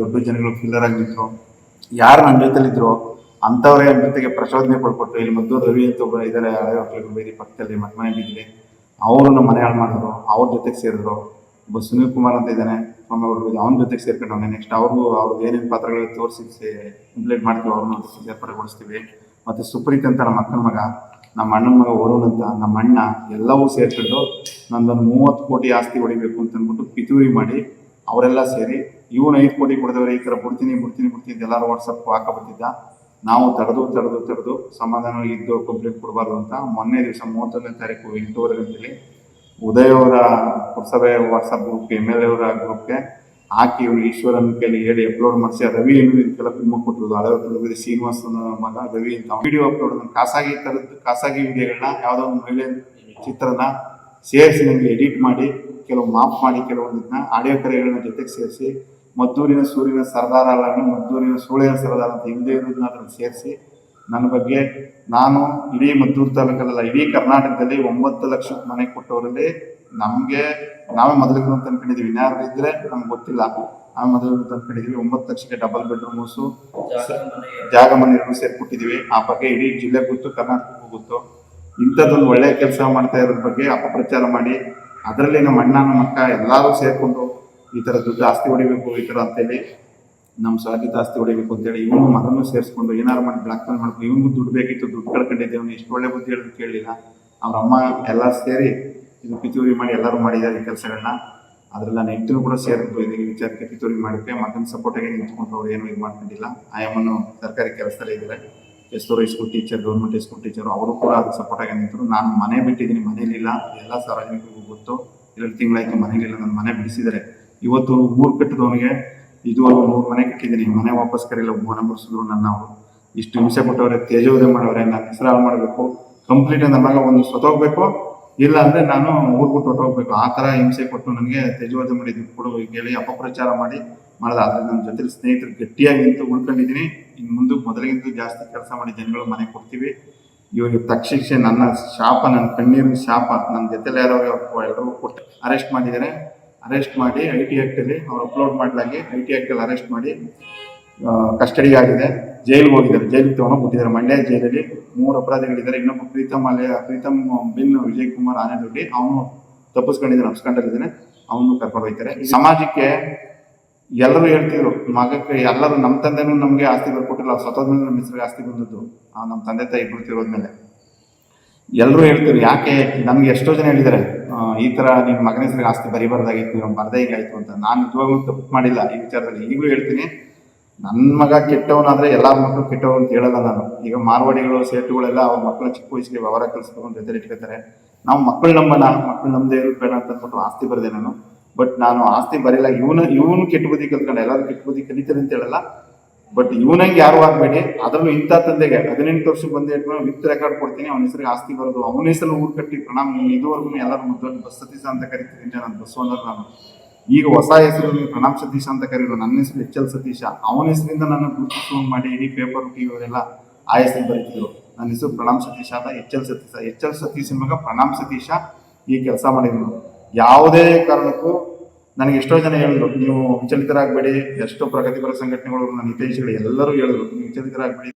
ದೊಡ್ಡ ಜನಗಳು ಫಿಲ್ಲರ್ ಆಗಿದ್ರು ಯಾರು ನನ್ನ ಜೊತೆಲಿದ್ರು, ಅಂಥವ್ರೇ ನನ್ನ ಜೊತೆಗೆ ಪ್ರಚೋದನೆ ಕೊಡ್ಕೊಟ್ಟು ಇಲ್ಲಿ ಮದ್ದು ರವಿ ಅಂತ ಒಬ್ಬರು ಇದ್ದಾರೆ ಹಳೆ ಒಕ್ಕಲಿಗರು ಬೇರೆ ಪಕ್ಕದಲ್ಲಿ ಮನೆ ಬಿದ್ದಿದೆ. ಅವರು ನಮ್ಮ ಮನೆ ಹಾಳು ಮಾಡಿದ್ರು, ಅವ್ರ ಜೊತೆಗೆ ಸೇರಿದ್ರು. ಒಬ್ಬ ಸುನೀಲ್ ಕುಮಾರ್ ಅಂತ ಇದ್ದಾನೆ ಸ್ವಾಮಿ ಅವರು ಅವನ ಜೊತೆಗೆ ಅವನೇ ನೆಕ್ಸ್ಟ್ ಅವ್ರಿಗೂ ಅವ್ರಿಗೆ ಏನೇನು ಪಾತ್ರಗಳು ತೋರಿಸಿ ಕಂಪ್ಲೇಂಟ್ ಮಾಡ್ತೀವಿ ಅವ್ರನ್ನ ಸೇರ್ಪಡೆಗೊಳಿಸ್ತೀವಿ ಮತ್ತು ಸುಪ್ರೀತ್ ಅಂತ ನಮ್ಮ ಅಕ್ಕನ ಮಗ, ನಮ್ಮ ಅಣ್ಣನ ಮಗ ವರುಣ್ ಅಂತ, ನಮ್ಮ ಅಣ್ಣ ಎಲ್ಲವೂ ಸೇರ್ಕೊಂಡು ನಂದೊಂದು ಮೂವತ್ತು ಕೋಟಿ ಆಸ್ತಿ ಹೊಡಿಬೇಕು ಅಂತ ಅಂದ್ಬಿಟ್ಟು ಪಿತೂರಿ ಮಾಡಿ, ಅವರೆಲ್ಲ ಸೇರಿ ಇವನು ಐದು ಕೋಟಿ ಕೊಡಿದವ್ರೆ, ಈ ಥರ ಬಿಡ್ತೀನಿ ಬಿಡ್ತೀನಿ ಬಿಡ್ತೀನಿ ಎಲ್ಲರೂ ವಾಟ್ಸಪ್ ಹಾಕಬತ್ತಿದ್ದ ನಾವು ತಡೆದು ತಡೆದು ತಡೆದು ಸಮಾಧಾನವಾಗಿ ಇದ್ದು ಕಂಪ್ಲೇಂಟ್ ಕೊಡಬಾರ್ದು ಅಂತ ಮೊನ್ನೆ ದಿವಸ ಮೂವತ್ತೊಂದನೇ ತಾರೀಕು ಎಂಟೂವರೆ ಗಂಟೆಯಲ್ಲಿ ಉದಯ್ ಅವರ ಪುರಸಭೆ WhatsApp group M L A ಗ್ರೂಪ್ಗೆ ಹಾಕಿ ಇವ್ರು ಈಶ್ವರನ್ ಕೈಲಿ ಹೇಳಿ ಅಪ್ಲೋಡ್ ಮಾಡಿಸಿ ರವಿ ಏನು ಇದಕ್ಕೆಲ್ಲ ಕುಮ್ಮ ಕೊಟ್ಟಿರೋದು, ಹಳೆ ಶ್ರೀನಿವಾಸನ ಮಗ, ರವಿ ಅಂತ ವಿಡಿಯೋ ಅಪ್ಲೋಡ್ ಖಾಸಗಿ ಥರದ್ದು, ಖಾಸಗಿ ವಿಡಿಯೋಗಳನ್ನ ಯಾವುದೋ ಒಂದು ಮಹಿಳೆ ಚಿತ್ರನ ಸೇರಿಸಿ ನನಗೆ ಎಡಿಟ್ ಮಾಡಿ, ಕೆಲವು ಮಾಪ್ ಮಾಡಿ ಕೆಲವೊಂದನ್ನ ಆಡಿಯೋ ಕರೆಗಳನ್ನ ಜೊತೆಗೆ ಸೇರಿಸಿ ಮದ್ದೂರಿನ ಸೂರ್ಯನ ಸರದಾರ ಅಲ್ಲ ಮದ್ದೂರಿನ ಸೂಳೆಯ ಸರದಾರ ಅಂತ ಹಿಂದೆ ಇರೋದನ್ನ ಅದನ್ನು ಸೇರಿಸಿ ನನ್ನ ಬಗ್ಗೆ ನಾನು ಇಡೀ ಮದ್ದೂರು ತಾಲೂಕಲ್ಲ ಇಡೀ ಕರ್ನಾಟಕದಲ್ಲಿ ಒಂಬತ್ತು ಲಕ್ಷ ಮನೆ ಕೊಟ್ಟವರಲ್ಲಿ ನಮಗೆ ನಾವೇ ಮೊದಲಿಗೆ ಅಂತ ಅನ್ಕೊಂಡಿದೀವಿ ಇನ್ಯಾರು ಇದ್ರೆ ನಮ್ಗೆ ಗೊತ್ತಿಲ್ಲ. ನಾವೇ ಮೊದಲಿಗೆ ಅಂತ ಅನ್ಕೊಂಡಿದೀವಿ ಒಂಬತ್ತು ಲಕ್ಷಕ್ಕೆ ಡಬಲ್ ಬೆಡ್ರೂಮ್ಸು ಜಾಗ ಮನೆ ಎರಡು ಸೇರ್ಕೊಟ್ಟಿದೀವಿ ಆ ಬಗ್ಗೆ ಇಡೀ ಜಿಲ್ಲೆ ಗೊತ್ತು ಕರ್ನಾಟಕಕ್ಕೂ ಗೊತ್ತು. ಇಂಥದ್ದೊಂದು ಒಳ್ಳೆಯ ಕೆಲಸ ಮಾಡ್ತಾ ಇರೋದ್ರ ಬಗ್ಗೆ ಅಪಪ್ರಚಾರ ಮಾಡಿ ಅದರಲ್ಲಿ ನಮ್ಮ ಅಣ್ಣ ನಮ್ಮ ಅಕ್ಕ ಎಲ್ಲರೂ ಸೇರ್ಕೊಂಡು ಈ ಥರ ದುಡ್ಡು ಆಸ್ತಿ ಹೊಡಿಬೇಕು, ಈ ಥರ ಅಂತೇಳಿ ನಮ್ಮ ಸ್ವಾಧೀತ ಆಸ್ತಿ ಹೊಡಿಬೇಕು ಅಂತೇಳಿ ಇವನು ಮಗನೂ ಸೇರಿಸ್ಕೊಂಡು ಏನಾರು ಮಾಡಿ ಬ್ಲಾಕ್ ಮೇಲ್ ಮಾಡ್ಕೊಂಡು, ಇವನಿಗೂ ದುಡ್ಡು ಬೇಕಿತ್ತು, ದುಡ್ಡು ಕಳ್ಕೊಂಡಿದ್ದೆ ಅವ್ನು ಎಷ್ಟು ಒಳ್ಳೆ ಬುದ್ಧಿ ಹೇಳಿದ್ರು ಕೇಳಲಿಲ್ಲ ಅವ್ರ ಅಮ್ಮ ಎಲ್ಲ ಸೇರಿ ಇದು ಪಿತೂರಿ ಮಾಡಿ ಎಲ್ಲರೂ ಮಾಡಿದ್ದಾರೆ ಈ ಕೆಲಸಗಳನ್ನ ಅದ್ರಲ್ಲ ನೆಂಟರು ಕೂಡ ಸೇರಿದ್ರು ಇದಕ್ಕೆ ವಿಚಾರಕ್ಕೆ ಪಿತೂರಿ ಮಾಡಿದ್ರೆ ಮಗನ ಸಪೋರ್ಟಾಗಿ ನಿಂತ್ಕೊಂಡು ಅವ್ರು ಏನು ಇದು ಮಾಡ್ಕೊಂಡಿಲ್ಲ. ಆಯಮ್ಮನು ಸರ್ಕಾರಿ ಕೆಲಸದಲ್ಲೇ ಇದ್ದಾರೆ. ಎಷ್ಟೋ school teacher government school teacher ಅವರು ಕೂಡ ಅದು ಸಪೋರ್ಟಾಗಿ ನಿಂತರು. ನಾನು ಮನೆ ಬಿಟ್ಟಿದ್ದೀನಿ, ಮನೇಲಿಲ್ಲ. ಎಲ್ಲ ಸಾರ್ವಜನಿಕರಿಗೂ ಗೊತ್ತು. ಎರಡು ತಿಂಗಳಾಯ್ತು ಮನೇಲಿಲ್ಲ ನನ್ನ ಮನೆ ಬಿಡಿಸಿದ್ದಾರೆ. ಇವತ್ತು ಊರು ಕಟ್ಟಿದವನಿಗೆ ಇದುವರೆಗೂ ಮೂರು ಮನೆ ಕಟ್ಟಿದ್ದೀನಿ ಮನೆ ವಾಪಸ್ ಕರೆಯಲ್ಲ ಮನೆ ಮುಗಿಸಿದ್ರು ನನ್ನ ಅವರು. ಇಷ್ಟು ಹಿಂಸೆ ಕೊಟ್ಟವ್ರೆ ತೇಜೋದಯ ಮಾಡವ್ರೆ, ನನ್ನ ಹೆಸರು ಮಾಡಬೇಕು. ಕಂಪ್ಲೀಟ್ ನನ್ನ ಮಗ ಒಂದು ಸೊತೋಗ್ಬೇಕು ಇಲ್ಲ ಅಂದ್ರೆ ನಾನು ಊರ್ ಬಿಟ್ಟು ಹೊಟ್ಟೋಗ್ಬೇಕು ಆ ತರ ಹಿಂಸೆ ಕೊಟ್ಟು ನನಗೆ ತೇಜೋವಧೆ ಮಾಡಿ ದುಡ್ಡು ಕೊಡು ಹೇಳಿ ಅಪಪ್ರಚಾರ ಮಾಡಿ ಮಾಡಿದ. ಆದ್ರೆ ನನ್ನ ಜೊತೆಲಿ ಸ್ನೇಹಿತರು ಗಟ್ಟಿಯಾಗಿ ನಿಂತು ಉಳ್ಕೊಂಡಿದ್ದೀನಿ. ಇನ್ನು ಮುಂದೆ ಮೊದಲಿಗಿಂತ ಜಾಸ್ತಿ ಕೆಲಸ ಮಾಡಿ ಜನಗಳು ಮನೆ ಕೊಡ್ತೀವಿ. ಇವಾಗ ತಕ್ಷಿಕ್ಷೆ ನನ್ನ ಶಾಪ, ನನ್ನ ಕಣ್ಣೀರಿನ ಶಾಪ, ನನ್ನ ಜೊತೆಲಿ ಯಾರೋ ಎಲ್ಲರೂ ಕೊಟ್ಟು ಅರೆಸ್ಟ್ ಮಾಡಿದ್ದಾರೆ. ಅರೆಸ್ಟ್ ಮಾಡಿ ಐ ಟಿ ಆ್ಯಕ್ಟಲ್ಲಿ ಅವ್ರು ಅಪ್ಲೋಡ್ ಮಾಡಲಾಗಿ ಐ ಟಿ ಆ್ಯಕ್ಟಲ್ಲಿ ಅರೆಸ್ಟ್ ಮಾಡಿ ಕಸ್ಟಡಿ ಆಗಿದೆ. ಜೈಲಿಗೆ ಹೋಗಿದ್ದಾರೆ. ಜೈಲಿಗೆ ತಗೊಂಡು ಬಿಟ್ಟಿದ್ದಾರೆ ಮಂಡ್ಯ ಜೈಲಲ್ಲಿ ಮೂರು ಅಪರಾಧಿಗಳಿದ್ದಾರೆ. ಇನ್ನೊಬ್ಬ ಪ್ರೀತಮ್ ಅಲೆ, ಪ್ರೀತಮ್ ಬಿನ್ ವಿಜಯ್ ಕುಮಾರ್ ಆನೆದೊಡ್ಡಿ, ಅವನು ತಪ್ಪಿಸ್ಕೊಂಡಿದ್ದಾನೆ ಅಪ್ಸ್ಕೊಂಡಿದ್ದಾನೆ ಅವನು ಕರ್ಕೊಂಡು ಹೋಗ್ತಾರೆ. ಸಮಾಜಕ್ಕೆ ಎಲ್ಲರೂ ಹೇಳ್ತಿದ್ರು, ಮಗಕ್ಕೆ ಎಲ್ಲರೂ ನಮ್ಮ ತಂದೆನೂ ನಮಗೆ ಆಸ್ತಿ ಬರ್ಕೊಟ್ಟಿಲ್ಲ. ಸ್ವತಂತ್ರ ನಮ್ಮ ಹೆಸರಿಗೆ ಆಸ್ತಿ ಬಂದದ್ದು. ನಮ್ಮ ತಂದೆ ತಾಯಿ ಬರ್ತಿರೋದ್ಮೇಲೆ ತಿರೋದ್ಮೇಲೆ ಎಲ್ಲರೂ ಹೇಳ್ತಿದ್ರು, ಯಾಕೆ ನಮ್ಗೆ ಎಷ್ಟೋ ಜನ ಹೇಳಿದ್ದಾರೆ ಈ ತರ ನಿಮ್ಮ ಮಗನ ಹೆಸರಿಗೆ ಆಸ್ತಿ ಬರಿಬಾರ್ದಾಗಿತ್ತು, ಇವ್ನು ಬರ್ದೇ ಹೀಗಾಯ್ತು ಅಂತ ನಾನು ನಿಜವಾಗ್ಲೂ ತಪ್ಪು ಮಾಡಿಲ್ಲ ಈ ವಿಚಾರದಲ್ಲಿ. ಈಗಲೂ ಹೇಳ್ತೀನಿ ನನ್ನ ಮಗ ಕೆಟ್ಟವನಾದ್ರೆ ಎಲ್ಲಾ ಮಕ್ಕಳು ಕೆಟ್ಟವ್ ಅಂತ ಹೇಳಲ್ಲ ನಾನು. ಈಗ ಮಾರ್ವಾಡಿಗಳು, ಸೇಟುಗಳೆಲ್ಲ ಅವ್ರ ಮಕ್ಕಳ ಚಿಕ್ಕ ವಯಸ್ಸಿಗೆ ವ್ಯವಹಾರ ಕಲಿಸ್ಬೇಕು ಜೊತೆ ಇಟ್ಕೋತಾರೆ ನಾವು ಮಕ್ಕಳು ನಂಬನ ಮಕ್ಕಳು ನಮ್ದೇ ಇರೋದು ಬೇಡ ಅಂತ ಅಂದ್ಬಿಟ್ಟು ಆಸ್ತಿ ಬರದೆ ನಾನು. ಬಟ್ ನಾನು ಆಸ್ತಿ ಬರಿಲ್ಲ, ಇವನು ಇವನು ಕೆಟ್ಟ ಬುದ್ಧಿ ಕಲ್ತ್ಕೊಂಡು, ಎಲ್ಲರೂ ಕೆಟ್ಟ ಬುದ್ಧಿ ಕಲಿತಾರೆ ಅಂತ ಹೇಳಲ್ಲ. ಬಟ್ ಇವನಂಗೆ ಯಾರು ಆಗ್ಬೇಡಿ, ಅದರಲ್ಲೂ ಇಂಥ ತಂದೆಗೆ ಹದಿನೆಂಟು ವರ್ಷಕ್ಕೆ ಬಂದೇ ಇಟ್ಕೊಂಡು ವಿತ್ ರೆಕಾರ್ಡ್ ಕೊಡ್ತೀನಿ, ಅವನ ಹೆಸರಿಗೆ ಆಸ್ತಿ ಬರೋದು, ಅವನ ಹೆಸರು ಊರು ಕಟ್ಟಿ ಪ್ರಣಾಮ್ ಇದುವರೆಗೂ ಎಲ್ಲರೂ ದೊಡ್ಡ ಬಸ್ ಸತೀಶ ಅಂತ ಕರಿತೀನಿ ನಾನು ಬಸ್ ಓನರ್ ನಾನು. ಈಗ ಹೊಸ ಹೆಸರು ಪ್ರಣಾಮ್ ಸತೀಶ ಅಂತ ಕರೀರು ನನ್ನ ಹೆಸರು ಎಚ್ ಎಲ್ ಸತೀಶ, ಅವನ ಹೆಸರಿಂದ ನನ್ನ ಫೋನ್ ಮಾಡಿ, ಇಡೀ ಪೇಪರ್ ಟಿ ಅವರೆಲ್ಲ ಆ ಹೆಸರು ಬರೀತಿದ್ರು. ನನ್ನ ಹೆಸರು ಪ್ರಣಾಮ್ ಸತೀಶ ಅಂತ H L Satisha, H L Satish ಮಗ ಪ್ರಣಾಮ್ ಸತೀಶ ಈ ಕೆಲಸ ಮಾಡಿದ್ರು. ಯಾವುದೇ ಕಾರಣಕ್ಕೂ ನನಗೆ ಎಷ್ಟೋ ಜನ ಹೇಳಿದ್ರು, ನೀವು ವಿಚಲಿತರಾಗಬೇಡಿ, ಎಷ್ಟೋ ಪ್ರಗತಿಪರ ಸಂಘಟನೆಗಳು ನನ್ನ ಹಿತೈಷಿಗಳು ಎಲ್ಲರೂ ಹೇಳಿದ್ರು, ನೀವು ವಿಚಲಿತರಾಗಬೇಡಿ.